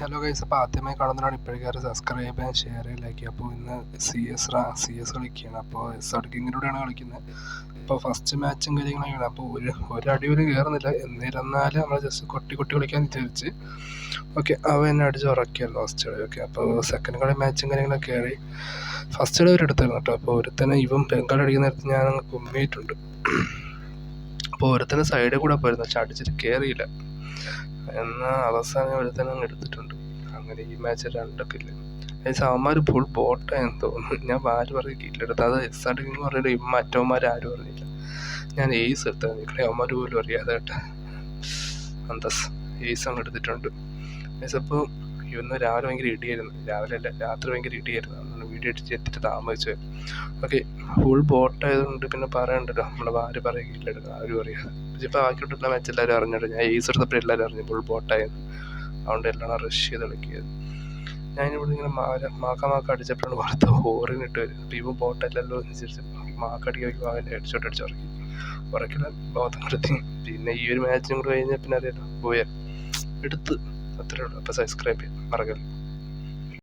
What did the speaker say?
Hello guys അപ്പോൾ ആദ്യമായി കാണുന്നതാണ് ഇപ്പോഴേക്കാർ സബ്സ്ക്രൈബ് ചെയ്യാൻ ഷെയർ ലൈക്ക് അപ്പോൾ ഇന്ന് സി എസ് റാ സി എസ് കളിക്കുകയാണ്. അപ്പോൾ എസ് അടുക്കിങ്ങിലൂടെയാണ് കളിക്കുന്നത്. അപ്പോൾ ഫസ്റ്റ് മാച്ചും കാര്യങ്ങളൊക്കെയാണ്. അപ്പോൾ ഒരു ഒരടി പോലും കയറുന്നില്ല എന്നിരുന്നാലും നമ്മൾ ജസ്റ്റ് കൊട്ടി കൊട്ടി കളിക്കാൻ വിചാരിച്ച്. ഓക്കെ അവ എന്നെ അടിച്ച് ഉറക്കിയല്ലോ ഫസ്റ്റ് കളി. ഓക്കെ അപ്പോൾ സെക്കൻഡ് കളി മാച്ചും കാര്യങ്ങളൊക്കെ കയറി ഫസ്റ്റ് കളി ഒരെടുത്തായിരുന്നു കേട്ടോ. അപ്പോൾ ഒരുത്തനെ ഇവൻ ബംഗാൾ അടിക്കുന്ന നേരത്ത് ഞാൻ അങ്ങ് കുമ്മിയിട്ടുണ്ട്. അപ്പോൾ ഒരുത്തനെ സൈഡിൽ കൂടെ പോയിരുന്നു. പക്ഷെ അടിച്ചിട്ട് കയറിയില്ല എന്നാൽ അവസാനം ഒരുത്തനെ അങ്ങ് എടുത്തിട്ടുണ്ട്. അങ്ങനെ ഈ മാച്ച് രണ്ടൊക്കെ ഏകദേശം അവന്മാർ ഫുൾ എന്ന് തോന്നുന്നു. ഞാൻ ആര് പറയും കില്ലെടുത്ത് അത് എസ് ആർ എന്ന് പറയുന്നത് മറ്റവന്മാർ ആരും അറിഞ്ഞില്ല ഞാൻ എയ്സ് എടുത്തത് നിൽക്കണേ അവന്മാർ പോലും അറിയാതെ കേട്ടോ. അന്തസ് എയ്സ് അങ്ങ് എടുത്തിട്ടുണ്ട്. അപ്പോൾ ഇന്ന് രാവിലെ ഭയങ്കര ഇടിയായിരുന്നു. രാവിലെ അല്ല രാത്രി ഭയങ്കര ഇടിയായിരുന്നു. അതുകൊണ്ട് വീഡിയോ അടിച്ച് എത്തിയിട്ട് താമസിച്ചു. ഓക്കെ ഫുൾ ബോട്ടായതുകൊണ്ട് പിന്നെ പറയണ്ടല്ലോ. നമ്മളെ ആര് പറയുകയില്ല ആരും അറിയാം ഇപ്പോൾ ബാക്കിയിട്ടുള്ള മാച്ച് എല്ലാവരും അറിഞ്ഞിട്ട് ഞാൻ ഈസ് എടുത്തപ്പോൾ എല്ലാവരും അറിഞ്ഞു. ഫുൾ ബോട്ടായിരുന്നു അതുകൊണ്ട് എല്ലാം റഷ് ചെയ്ത് കളിക്കിയത് ഞാനിവിടെ ഇങ്ങനെ മാല മാക്ക മാക്ക അടിച്ചപ്പോഴാണ് പുറത്ത് ഹോറിനിട്ട് വരും അപ്പോൾ ഇവ ബോട്ടല്ലല്ലോ അനുസരിച്ച് മാക്ക അടിക്കാൻ അവന്റെ ഹെഡ്ഷോട്ട് അടിച്ച് ഉറക്കി. ഉറക്കില്ല ബോധം കൊടുത്തി പിന്നെ ഈ ഒരു മാച്ചും കൂടെ കഴിഞ്ഞാൽ പിന്നെ അറിയാലോ. പോയാൽ എടുത്ത്. അത്രേ ഉള്ളൂ. അപ്പോൾ സബ്സ്ക്രൈബ് ചെയ്യാൻ മറക്കല്ല?